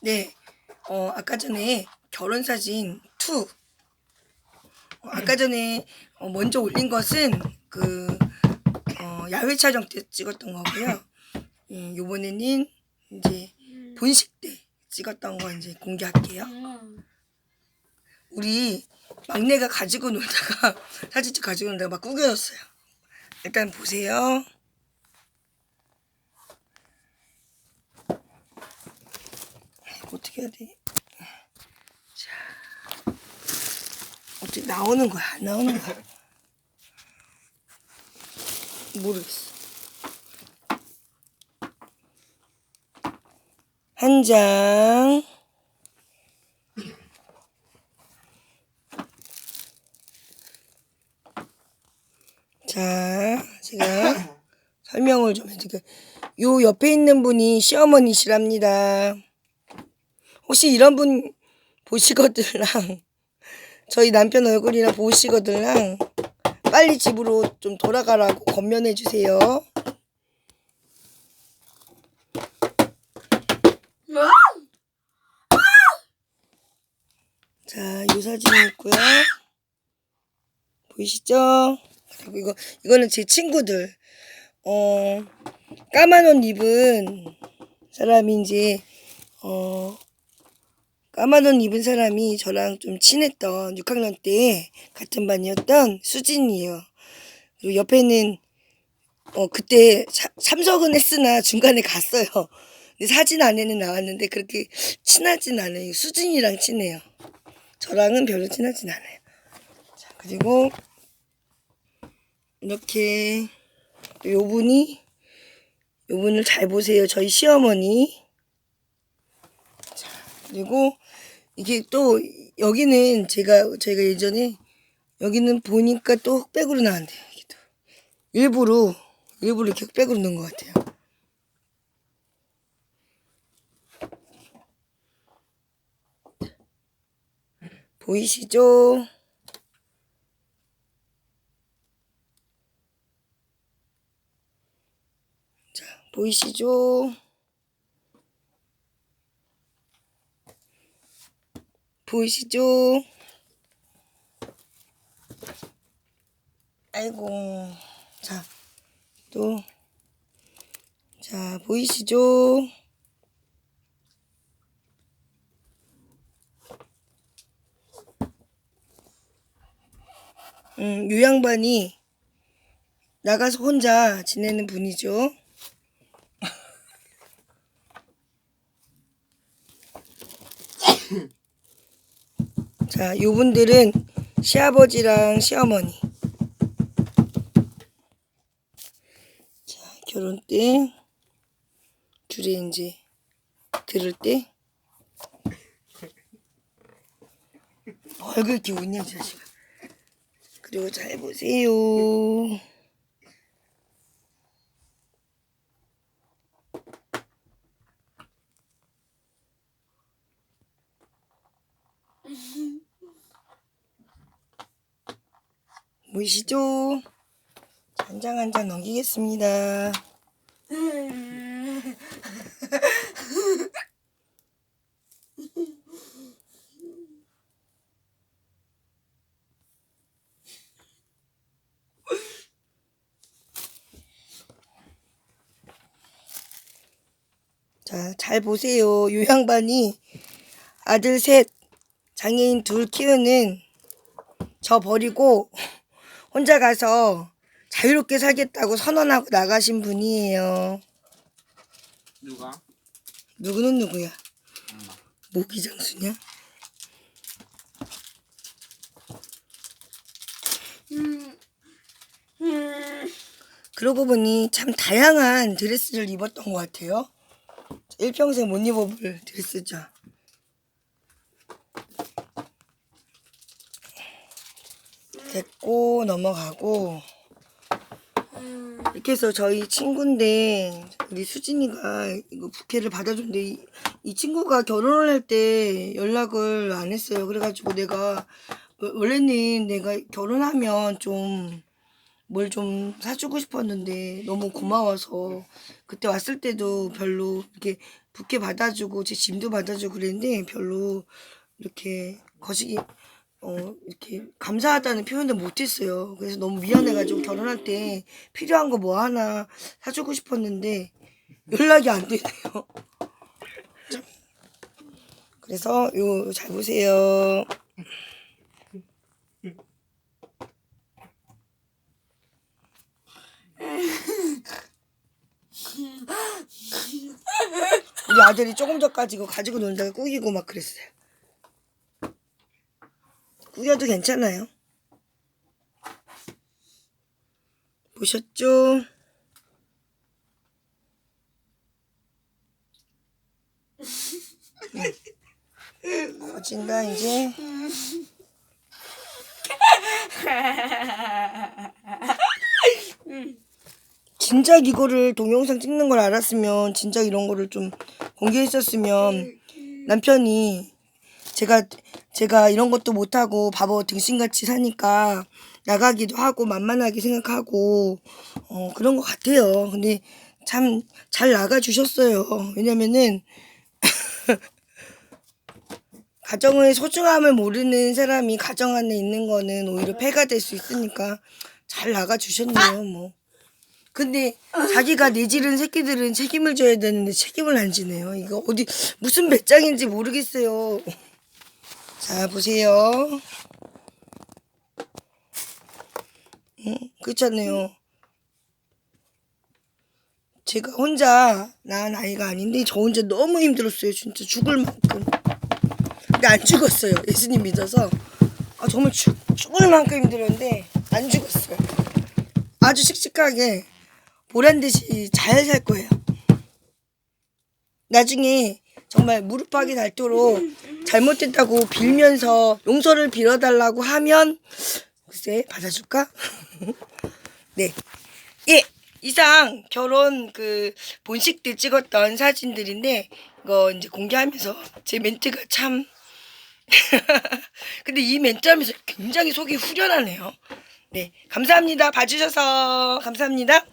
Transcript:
네, 어, 아까 전에 결혼 사진 2. 어, 아까 전에 어, 먼저 올린 것은 그 어, 야외 촬영 때 찍었던 거고요. 음, 요번에는 이제 본식 때 찍었던 거 이제 공개할게요. 우리 막내가 가지고 놀다가 사진집 가지고 놀다가 막 구겨졌어요. 일단 보세요. 어떻게 해야 돼? 자, 어떻게 나오는 거야? 안 나오는 거야? 모르겠어. 한 장. 자, 제가 설명을 좀 해드릴게요. 요 옆에 있는 분이 시어머니시랍니다. 혹시 이런 분 보시거들랑 저희 남편 얼굴이나 보시거들랑 빨리 집으로 좀 돌아가라고 건면해 주세요. 자, 이 사진이 있고요. 보이시죠? 그리고 이거 이거는 제 친구들. 어 까만 옷 입은 이제 어 까만 옷 입은 사람이 저랑 좀 친했던 6학년 때 같은 반이었던 수진이에요. 그리고 옆에는 어 그때 사- 참석은 했으나 중간에 갔어요. 근데 사진 안에는 나왔는데 그렇게 친하진 않아요. 수진이랑 친해요. 저랑은 별로 친하진 않아요. 자, 그리고 이렇게 또 요분이 요분을 잘 보세요. 저희 시어머니. 자, 그리고 이게 또 여기는 제가 저희가 예전에 여기는 보니까 또 흑백으로 나왔는데요. 여기도 일부러 일부러 이렇게 흑백으로 넣은 것 같아요. 보이시죠? 자, 보이시죠? 보이시죠? 아이고, 자, 또, 자, 보이시죠? 음, 요 양반이 나가서 혼자 지내는 분이죠. 자, 요분들은 시아버지랑 시어머니. 자, 결혼 때, 둘이 이제 들을 때. 얼굴 이렇게 웃냐, 이 자식아. 그리고 잘 보세요. 보이시죠? 한장한장 넘기겠습니다. 자, 잘 보세요. 요 양반이 아들 셋, 장애인 둘 키우는 저 버리고 혼자 가서 자유롭게 살겠다고 선언하고 나가신 분이에요. 누가? 누구는 누구야? 엄마. 모기 장수냐? 그러고 보니 참 다양한 드레스를 입었던 것 같아요. 일평생 못 입어볼 드레스죠. 됐고 넘어가고 이렇게 해서 저희 친구인데 우리 수진이가 이거 부케를 받아줬는데 이, 이 친구가 결혼을 할 때 연락을 안 했어요. 그래가지고 내가 워- 원래는 내가 결혼하면 좀 뭘 좀 사주고 싶었는데 너무 고마워서 그때 왔을 때도 별로 이렇게 부케 받아주고 제 짐도 받아주고 그랬는데 별로 이렇게 거시기 어 이렇게 감사하다는 표현도 못했어요. 그래서 너무 미안해가지고 결혼할 때 필요한 거 뭐 하나 사주고 싶었는데 연락이 안 되네요. 참. 그래서 요 잘 보세요. 우리 아들이 조금 전까지 이거 가지고 놀다가 꾸기고 막 그랬어요. 꾸겨도 괜찮아요. 보셨죠? 응. 거진다 이제. 진작 이거를 동영상 찍는 걸 알았으면 진작 이런 거를 좀 공개했었으면 남편이 제가 제가 이런 것도 못하고 바보 등신같이 사니까 나가기도 하고 만만하게 생각하고 어 그런 것 같아요. 근데 참 잘 나가 주셨어요. 왜냐면은 가정의 소중함을 모르는 사람이 가정 안에 있는 거는 오히려 폐가 될 수 있으니까 잘 나가 주셨네요. 뭐. 근데 자기가 내지른 새끼들은 책임을 져야 되는데 책임을 안 지네요. 이거 어디 무슨 배짱인지 모르겠어요. 자 보세요. 응? 그렇잖아요. 제가 혼자 낳은 아이가 아닌데 저 혼자 너무 힘들었어요. 진짜 죽을 만큼. 근데 안 죽었어요. 예수님 믿어서. 아, 정말 죽, 죽을 만큼 힘들었는데 안 죽었어요. 아주 씩씩하게 보란 듯이 잘 살 거예요. 나중에 정말 무릎팍이 닳도록 잘못됐다고 빌면서 용서를 빌어달라고 하면 글쎄 받아줄까? 네. 예. 이상 결혼 그 본식 때 찍었던 사진들인데 이거 이제 공개하면서 제 멘트가 참 근데 이 멘트 하면서 굉장히 속이 후련하네요. 네. 감사합니다. 봐주셔서 감사합니다.